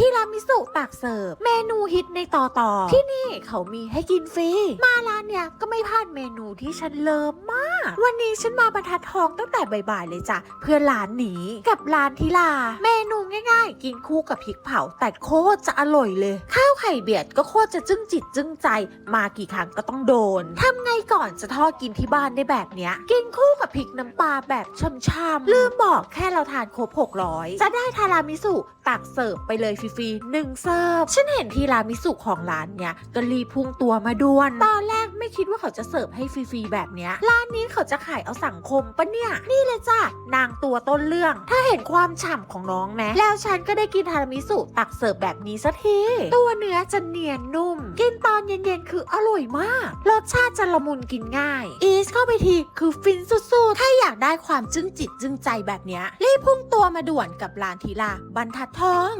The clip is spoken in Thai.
ที่รามิสุตักเสิร์ฟ เมนูฮิตในต่อต่อที่นี่เขามีให้กินฟรี มาร้านเนี่ยก็ไม่พลาดเมนูที่ฉันเลิฟมาก วันนี้ฉันมาบรรทัดทองตั้งแต่บ่ายๆเลยจ้ะเพื่อร้านนี้กับร้านทิลา เมนู ง่ายๆ กินคู่กับพริกเผา แต่โคตรจะอร่อยเลย ข้าวไข่เบียดก็โคตรจะจึ้งจิตจึ้งใจ มากี่ครั้งก็ต้องโดนทำไงก่อนจะทอดกินที่บ้านได้แบบเนี้ย กินคู่กับพริกน้ำปลาแบบช่ำๆลืมบอกแค่เราทานครบ600 จะได้ทารามิสุตักเสิร์ฟไปเลยฟรีๆหนึ่งเสิร์ฟฉันเห็นที่รามิสุของร้านเนี้ยก็รีพุ่งตัวมาด่วนตอนแรก ไม่คิดว่าเขาจะเสิร์ฟให้ฟรีๆแบบเนี้ยร้านนี้เขาจะขายเอาสังคมปะเนี่ย นี่เลยจ้ะนางตัวต้นเรื่อง ถ้าเห็นความฉ่ำของน้องไหมแล้วฉันก็ได้กินทารามิสุตักเสิร์ฟแบบนี้สักที ตัวเนื้อจะเนียนนุ่ม กินตอนเย็นๆคืออร่อยมากรสชาติจะละมุนกินง่าย อีสเข้าไปทีคือฟินสุดๆถ้าอยากได้ความจึ้งจิตจึ้งใจแบบเนี้ยรีบพุ่งตัวมาด่วนกับร้านทีลาบรรทัดทอง